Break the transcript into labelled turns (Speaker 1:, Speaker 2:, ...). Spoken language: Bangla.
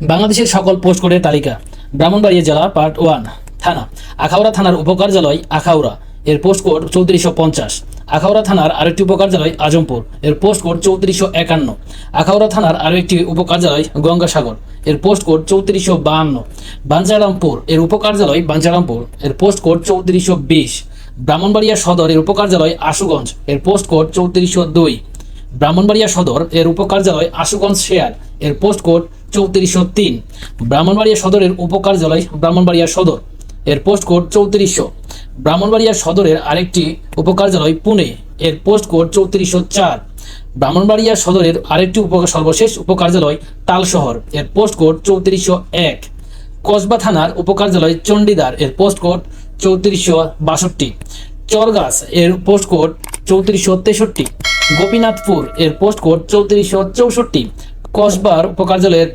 Speaker 1: বাংলাদেশের সকল পোস্ট কোডের তালিকা, ব্রাহ্মণবাড়িয়া জেলা পার্ট ওয়ান, থানা, আখাউড়া থানার উপকার্যালয়, আখাউড়া। এর পোস্ট কোড চৌত্রিশশো পঞ্চাশ। আখাউড়া থানার আরেকটি উপকার্যালয়, আজমপুর। এর পোস্ট কোড চৌত্রিশশো একান্ন। আখাউড়া থানার আরও একটি উপকার্যালয়, গঙ্গাসাগর। এর পোস্ট কোড চৌত্রিশশো বাহান্ন। বাঞ্চারামপুর, এর উপকার্যালয়, বাঞ্চারামপুর। এর পোস্ট কোড চৌত্রিশশো বিশ। ব্রাহ্মণবাড়িয়া সদর, এর উপকার্যালয়, আশুগঞ্জ। এর পোস্ট কোড চৌত্রিশশো দুই। ব্রাহ্মণবাড়িয়া সদর, এর উপকার্যালয়, আশুগঞ্জ শেয়ার এর পোস্ট কোড চৌত্রিশশো তিন। ব্রাহ্মণবাড়িয়া সদরের উপকার্যালয় ব্রাহ্মণবাড়িয়া সদর। এর পোস্ট কোড চৌত্রিশশো। ব্রাহ্মণবাড়িয়া সদরের আরেকটি উপকার্যালয় পুনে। এর পোস্ট কোড চৌত্রিশশো চার। ব্রাহ্মণবাড়িয়া সদরের আরেকটি উপ সর্বশেষ উপকার্যালয় তালশহর। এর পোস্ট কোড চৌত্রিশশো এক। কসবা থানার উপকার্যালয় চণ্ডীদার। এর পোস্ট কোড চৌত্রিশশো বাষট্টি। চরগাছ। এর পোস্ট কোড চৌত্রিশশো তেষট্টি। গোপীনাথপুর। এর পোস্ট কোড চৌত্রিশশো চৌষট্টি। কসবার উপকার্যালয়ের